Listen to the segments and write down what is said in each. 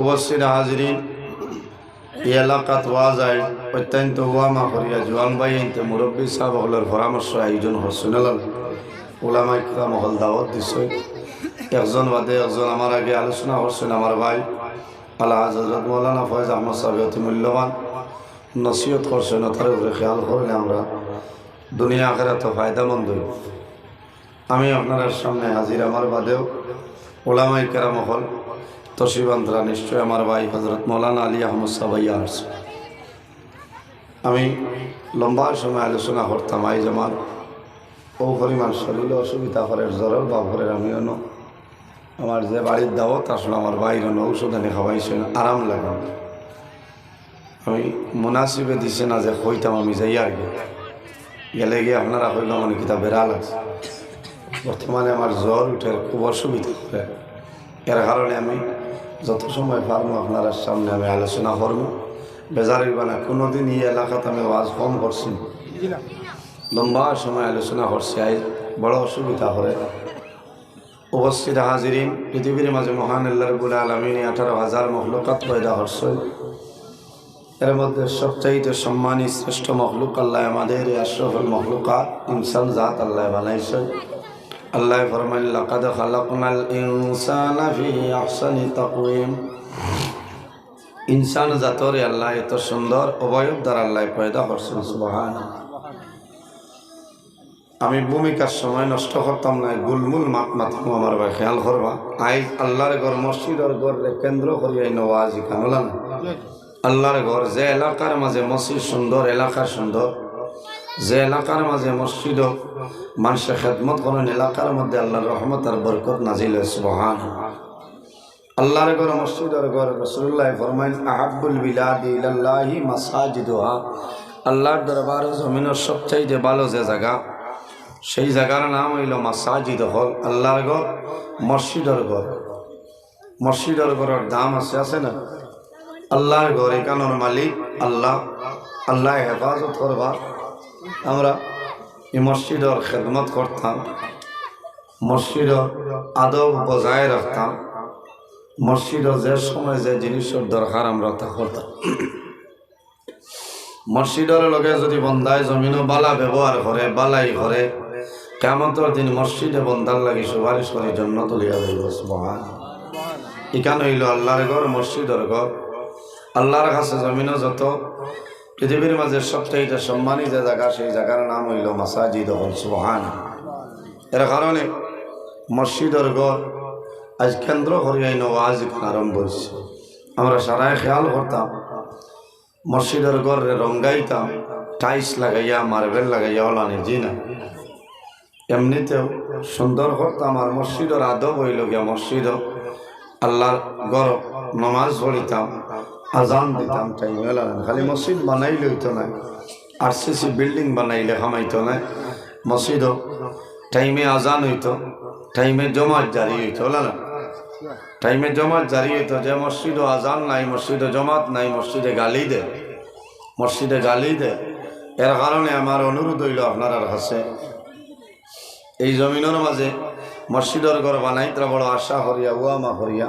উপস্থিত হাজরিন এই এলাকাত ওয়া যায়, অত্যন্ত ওয়ামা করিয়া জোয়ান ভাই আনতে মুরব্বী সাহেব হলের পরামর্শ আয়োজন হচ্ছেন ওলামাই কিরা মহল দাওয়াত দিছে। একজন বাদে একজন আমার আগে আলোচনা করছেন আমার ভাই আল্লাহ হজরত মৌলানা ফয়েজ আহমদ সাহেব অতি মূল্যবান। নসিহত করছেন, তার উপরে খেয়াল করলে আমরা। দুনিয়া আখেরা তো ফায়দামন্দ। আমি আপনার সামনে হাজির আমার বাদেও ওলামাই কেরাম হল তসিবান্তরা নিশ্চয় আমার ভাই হজরত মৌলানা আলী আহমদ সাবাইয়া আসছে আমি লম্বা সময় আলোচনা করতাম আইজ আমার ও পরিমাণ শরীরে অসুবিধা করে জ্বরের বা করে আমিও ন। আমার যে বাড়ির দাওয়াত, আসলে আমার বাইরে ঔষধ এনে খাওয়াইছে, আরাম লাগে আমি মুনাসিবে দিছে না যে কইতাম আমি যাই আর গেলে গিয়ে আপনারা কইলাম মানে কিতা বেড়া লাগছে বর্তমানে আমার জ্বর, উঠে খুব অসুবিধা। করে এর কারণে আমি যত সময় পারব আপনার সামনে আমি আলোচনা করব। বেজারির বানা কোনোদিন এই এলাকাতে আমি ওয়াজ কম করছি লম্বা সময় আলোচনা করছি, আই বড় অসুবিধা করে উপস্থিত হাজিরিন, পৃথিবীর মাঝে মহান আল্লাহ রবুল আলমিন আঠারো হাজার মহলুকাত পয়দা হরসই এর মধ্যে সবচাইতে সম্মানী শ্রেষ্ঠ মখলুক আল্লাহ আমাদের আশরফুল মখলুকাত ইনসান জাত আল্লাহ বানাইছে। আল্লাহ ফরমাইল, লাকাদ খালাকনাল ইনসানা ফি আহসানি তাকওয়িম। ইনসান জাতরে আল্লাহ এত সুন্দর, অবয়ব দ্বারা আল্লাহ পয়দা করছেন সুবহান আমি ভূমিকার সময় নষ্ট করতাম না, গুলমুল মাত মাতাম, আমার ভাই খেয়াল করবা। আই আল্লাহর ঘর, মসজিদের ঘরে কেন্দ্র করিয়া নওয়াজ কানলা না আল্লাহর ঘর যে এলাকার মাঝে মসজিদ সুন্দর এলাকা সুন্দর। যে এলাকার মাঝে মসজিদ মানুষের খেদমত করেন, এলাকার মধ্যে আল্লাহর রহমত আর বরকত নাজিল সুবহান আল্লাহর ঘর মসজিদের ঘর রসুল্লাহ ফরমাইন আহাবুল বিলাদি ইলাল্লাহি মাসাজিদুহা। আল্লাহর দরবার জমিনের সবচাইতে ভালো যে জায়গা, সেই জায়গার নাম হইল মাসাজিদ হল। আল্লাহর ঘর, মসজিদের ঘর। মসজিদের ঘরের দাম আছে আছে না? আল্লাহর ঘর এখানোর মালিক আল্লাহ। আল্লাহ হেফাজত করবা আমরা এই মসজিদের খেদমত করতাম মসজিদের আদব বজায় রাখতাম মসজিদের যে সময় যে জিনিসের দরকার আমরা তা করতাম। মসজিদের লগে যদি বন্ধায় জমিনও বালা ব্যবহার করে, বালাই করে, কেমতর দিন মসজিদে বন্ধার লাগি সুপারিশ করে জন্য তুলিয়া দিল মহান এখানে হইল আল্লাহর ঘর, মসজিদের ঘর। আল্লাহর কাছে জমিনও যত পৃথিবীর মাঝে সবচাইতে সম্মানী যে জায়গা, সেই জায়গার নাম হইল মাসাজিদ হল সুহান এর কারণে মসজিদের ঘর আজ কেন্দ্র করিয়াই নওয়াজ আরম্ভ হয়েছে আমরা সারাই খেয়াল করতাম, মসজিদের ঘরে রঙ্গাইতাম টাইস লাগাইয়া, মার্বেল লাগাইয়া ওলানি জি না এমনিতেও সুন্দর করতাম আর মসজিদের আদব হইল গিয়া মসজিদ, আল্লাহর গর নমাজ পড়িতাম আজান দিতাম টাইম খালি মসজিদ বানাইলে হইতো না আর সি সি বিল্ডিং বানাইলে খামাইতো না। মসজিদ টাইমে আজান হইতো, টাইমে জমাত জারি হইতো না। টাইমে জমাত জারি হইতো যে মসজিদ আজান নাই মসজিদে জমাত নাই মসজিদে গালি দে মসজিদে গালি দে। এর কারণে আমার অনুরোধ হইল আপনার কাছে। এই জমিনের মাঝে মসজিদের ঘর বানাই তারা বড় আশা করিয়া, উয়ামা করিয়া।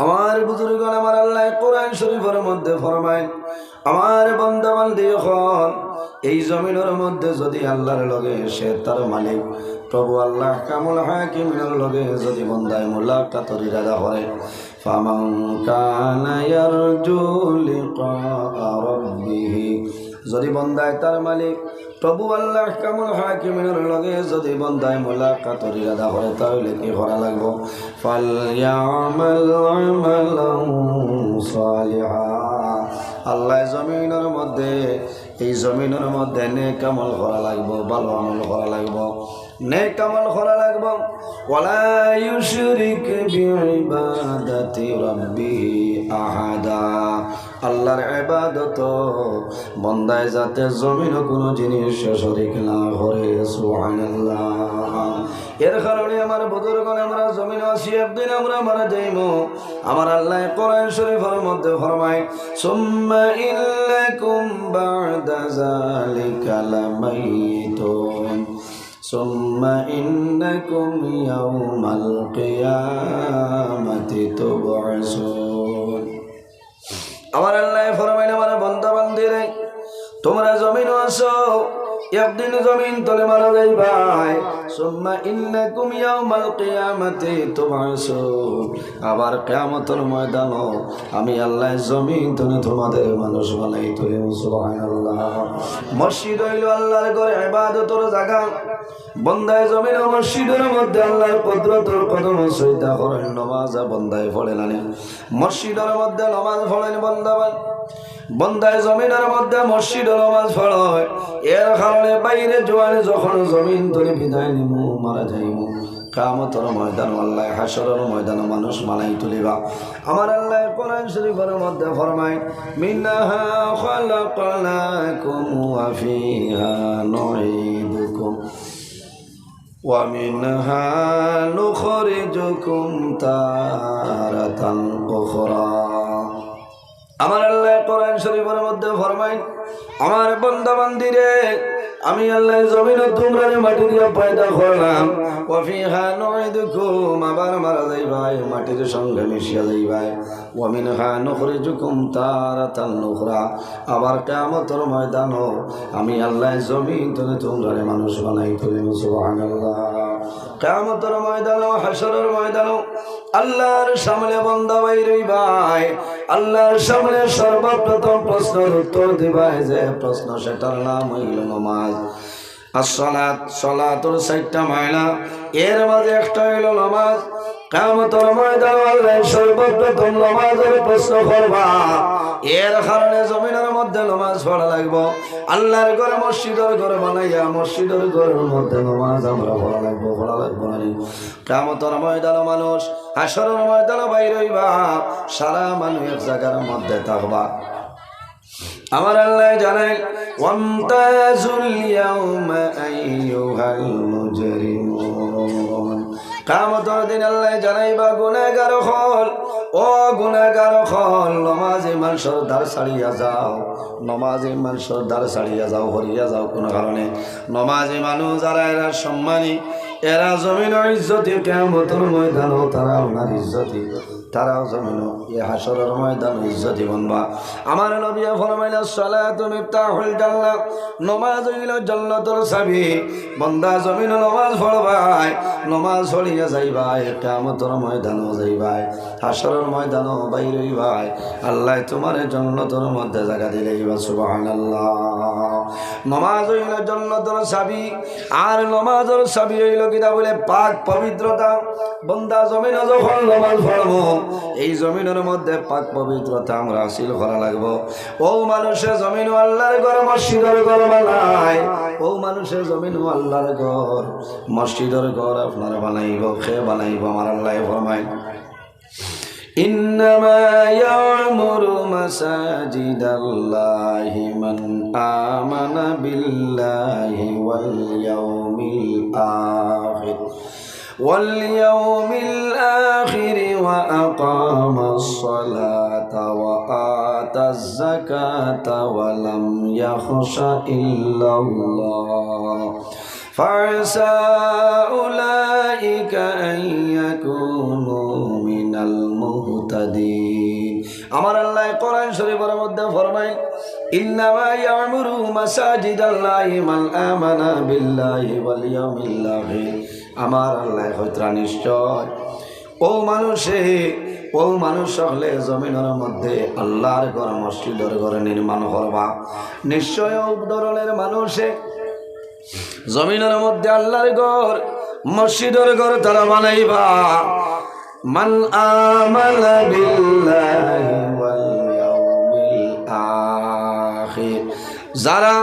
আমার বুজুর্গ আমার আল্লাহ কোরআন শরীফের মধ্যে ফরমায়, আমার বন্দাবান দেখুন এই জমিনের মধ্যে যদি আল্লাহর লগে সে তার মালিক, প্রভু আল্লাহ কামুল হাকিমের লগে যদি বন্দায় মুলাকাতর ইরাদা করে, ফামান কানা ইয়ারজু লিকা রাব্বিহি যদি বন্দায় তার মালিক প্রভু আল্লাহ কামল হাকিমের লগে যদি বন্দায় মুলাকাতর ইরাদা করে তাহলে কি করা লাগবো। আল্লাহ জমিনের মধ্যে, এই জমিনের মধ্যে নে কামল করা লাগবো, ভালো আমল করা লাগবো। নেক আমল করা লাগবো। ওয়ালা ইউশরিক বিইবাদাতি আহাদা। আল্লাহর ইবাদত, বন্দায় যাতে জমিন কোনো জিনিস শরিক না করে, সুবহানাল্লাহ। এর কারণে আমার বুজুর্গ আমরা জমিন আসি একদিন আমরা মারা যাইব। আমার আল্লাহ কোরআন শরীফের মধ্যে ফরমায়, সুম্মা ইল্লাকুম বা'দা যালিকা লামাইতুন। ثم إنكم يوم القيامة تبعثون আমার আল্লাহ ফরমাইন আমার বন্ধা বান্দিরে তোমরা জমিন আসো একদিন জমিন তলে মারা যাই ভাই। সোম্মা সুম্মা ইন্নাকুম ইয়াউমাল কিয়ামাতি তুবআসুন আবার কিয়ামতের ময়দান আমি আল্লাহ জমিন তলে তোমাদের মানুষ বানাই তুলে সুবহানাল্লাহ। মসজিদ হইল আল্লাহর ঘরে, ইবাদতের জায়গা। বন্দায় জমিন মসজিদের মধ্যে আল্লাহর কুদরতের কদম সইতা করেন, নামাজ বন্দায় পড়ে নানি। মসজিদের মধ্যে নামাজ পড়েন বন্দাবান। বন্দায় জমিনের মধ্যে মসজিদ নামাজ পড়ায় এর কারণে বাইরে জোয়ানে যখন জমিন ধরে বিদায় নিব মারা যাইব কামতর ময়দান আল্লাহ হাসরের ময়দান মানুষ মালাই তুলিবা। আমার আল্লাহ কোরআন শরীফের মধ্যে ফরমাই মিনাহা খলাকনাকুম ওয়া ফিহা নুঈদুকুম। ওয়া মিনহা নুখরিজুকুম তারাতান উখরা। আমার আল্লাহ কোরআন শরীফের মধ্যে ফরমাই আমার বন্ধা বান্দিরে আমি আল্লাহ জমিন তোমরা মাটি দিয়ে পয়দা করলাম। ওয়াফিহা নুইদুকুম, আবার মারা যাইবাই মাটির সঙ্গে মিশিয়া যাইবাই ওয়ামিনহা নুখরিজুকুম তারাতান নুখরা আবার কিয়ামতের ময়দান আমি আল্লাহ জমিন তুমি তোমরা মানুষ বানাই তুমি সুবহানাল্লাহ। কিয়ামতের ময়দান হাসরের ময়দান আল্লাহর সামনে বন্ধা বাইরই ভাই। আল্লাহর সামনে সর্বপ্রথম প্রশ্নের উত্তর দিবাই যে প্রশ্ন সেটার নাম হইল নমাজ। আর সলাৎ সলাতুর চারটা মায়না এর মাঝে একটা হইল নমাজ। মধ্যে বানাইয়া মধ্যে নমাজ আমরা মানুষ ময়দান বাইর সারা মানুষ এক জায়গার মধ্যে থাকবা। আমার আল্লাহ মুজরিমুন। কামতর দিন আল্লাহ জানাইবা হল, ও গুনাহগার হল, নমাজ ইমান সর্দার ছাড়িয়া যাও, নমাজ ইমান সর্দার ছাড়িয়া যাও, হরিয়া যাও, কোন কারণে। নমাজ মানুষ যারা এরা সম্মানী, এরা জমিন ইজ্জতি কেমতর ময়দান তারা ওনার ইজ্জতি তারাও জমিন। এ হাসরের ময়দান ইজ্জতি বনবা। আমার নবিয়া ফরমাইলা, সালাতু মিফতাহুল জান্নাত নমাজ হইল জান্নাতের চাবি বন্দা জমিন নমাজ পড়বাই নমাজ পড়িয়া যাইবাই কিয়ামতের ময়দানও যাইবাই হাসরের ময়দানও বাইর হইবাই আল্লাহ তোমার জান্নাতের মধ্যে জায়গা দিলেইবা সুবহানাল্লাহ। নমাজ হইল জান্নাতের চাবি আর নমাজের চাবি হইল কিনা বলে, পাক পবিত্রতা। বন্দা জমিন যখন নমাজ পড়বো এই জমিনের মধ্যে পাক পবিত্রতা আমরা হাসিল করা লাগবো ও মানুষের জমিন আল্লাহর ঘর মসজিদের ঘর বানায় ও মানুষের জমিন আল্লাহর ঘর মসজিদের ঘর আপনারা বানাইব খে বানাইব আমার আল্লাহ ফরমায় إنما يعمر مساجد الله من آمن بالله واليوم الآخر واليوم الآخر وأقام الصلاة وآتى الزكاة ولم يخش إلا الله فعسى أولئك أن يكونوا من المهتدين আমার আল্লাহ কোরআন শরীফের মধ্যে ফরমায় ইন্নামা ইয়ামুরু মাসাজিদাল্লাহি মান আমানা বিল্লাহি ওয়াল ইয়াউমিল আখির আমার আল্লাহ হইত্রা নিশ্চয়। ও মানুষে, ও মানুষ হলে জমিনের মধ্যে আল্লাহর ঘর, মসজিদের ঘরে নির্মাণ করবা। নিশ্চয় ধরনের মানুষে, জমিনের মধ্যে আল্লাহর ঘর, মসজিদের ঘর তারা বানাইবা। মান আমালা বিল্লাহি ওয়াল ইয়াউমিল আখির। যারা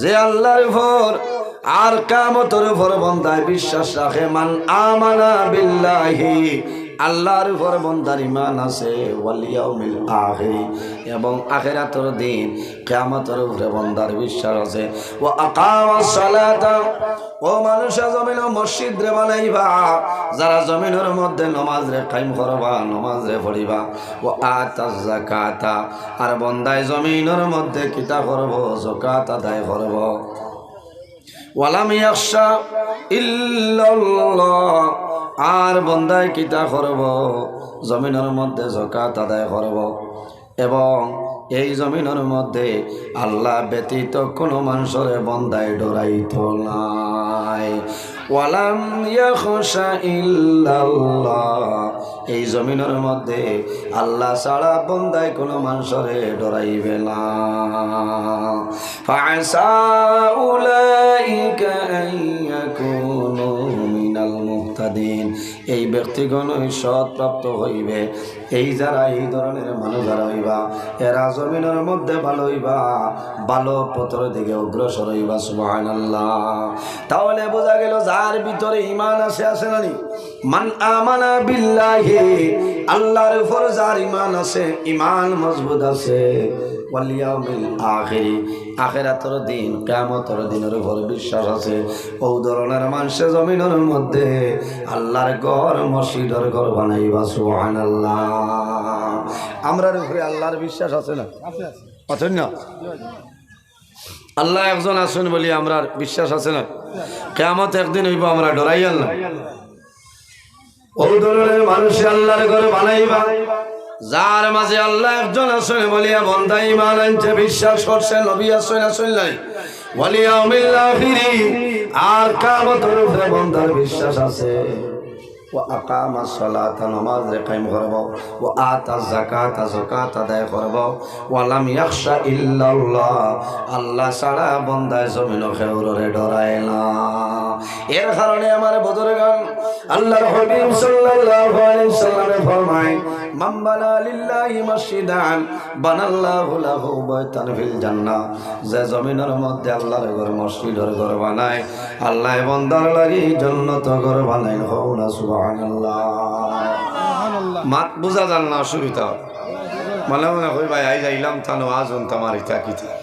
যে আল্লাহর ভর আর কামতর উপর বন্দায় বিশ্বাস রাখে, মান আমানা বিল্লাহি। আল্লাহর উপর বন্দার ইমান আছে ওয়ালিয়াউমিল আখিরি। এবং আখিরাতর দিন কিয়ামতের উপরে বন্দার বিশ্বাস আছে। ও আকামাস সালাতা। ও মানুষ, জমিন মসজিদ রে বানাইবা। যারা জমিনের মধ্যে নমাজ রে কায়েম করবা নমাজ রে পড়িবা। ও আতাজ যাকাতা। আর বন্দায় জমিনের মধ্যে কিতা করব যাকাত আদায় করব। ওয়ালাম ইয়াখশা ইল্লাল্লাহ। আর বন্দায় কিতা করব? জমিনের মধ্যে জকাত আদায় করব। এবং এই জমিনের মধ্যে আল্লাহ ব্যতীত কোনো মানুষের বন্দায় ডরাইত নাই। ওয়ালাম ইয়াখশা ইল্লাল্লাহ। এই জমিনের মধ্যে আল্লাহ ছাড়া বন্দায় কোনো মানুষরে ডরাইবে না। ফাসা উলাইকা মিনাল মুহতাদিন। এই ব্যক্তিগণ সৎপ্রাপ্ত হইবে। এই যারা এই ধরনের মানুষ যারা হইবা, এরা জমিনের মধ্যে ভালো হইবা, ভালো পথর দিকে অগ্রসর হইবা, সুবহানাল্লাহ। তাহলে বোঝা গেল যার ভিতরে ইমান আছে আছে না নি? মান আল্লাহর উপর যার ইমান আছে ইমান মজবুত আছে। ওয়াল ইয়াউমিল আখিরি। আখিরাতের দিন কিয়ামতের দিনের উপর বিশ্বাস আছে। ও ধরনের মানুষে জমিনের মধ্যে আল্লাহর ঘর মসজিদের ঘর বানাইবা সুবহানাল্লাহ। আমরার উপরে আল্লাহর বিশ্বাস আছে না? আছেন না? আল্লাহ একজন আছেন বলি আমরা বিশ্বাস আছে না? কেমত একদিন হইব আমরা ডরাই আল্লাহ ও ধরনের মানুষ আল্লাহর ঘরে বানাইবা। যার মাঝে আল্লাহ একজন আসলে বলিয়া বন্দাই ইমান আনছে, বিশ্বাস করছে, নবী আসলে আসলে বলিয়া আর কামতের উপরে বন্দার বিশ্বাস আছে। ও আকামা সলাতা, নামাজ রে কায়েম করব। ও আতা যাকাতা, যাকাত আদায় করব। ওয়ালাম ইয়াখশা ইল্লাল্লাহ, আল্লাহ ছাড়া বন্দায় জমিন খেউরে ডরায় না। এর কারণে আমার বুজুর্গান আল্লাহর হাবিব সাল্লাল্লাহু আলাইহি সাল্লামে ফরমায়, মান লিল্লাহি মসজিদান, বানাল্লাহু লাহু বাইতান ফিল জান্নাহ। যে জমিনের মধ্যে আল্লাহর ঘর, মসজিদের ঘর বানায়, আল্লাহ বন্দার লাগি জান্নাত ঘর বানায় হও না মাত বুঝা জান না অসুবিধা মনে মনে কই ভাই আই যাইলাম তানো আজ তোমার ইতা কিতা।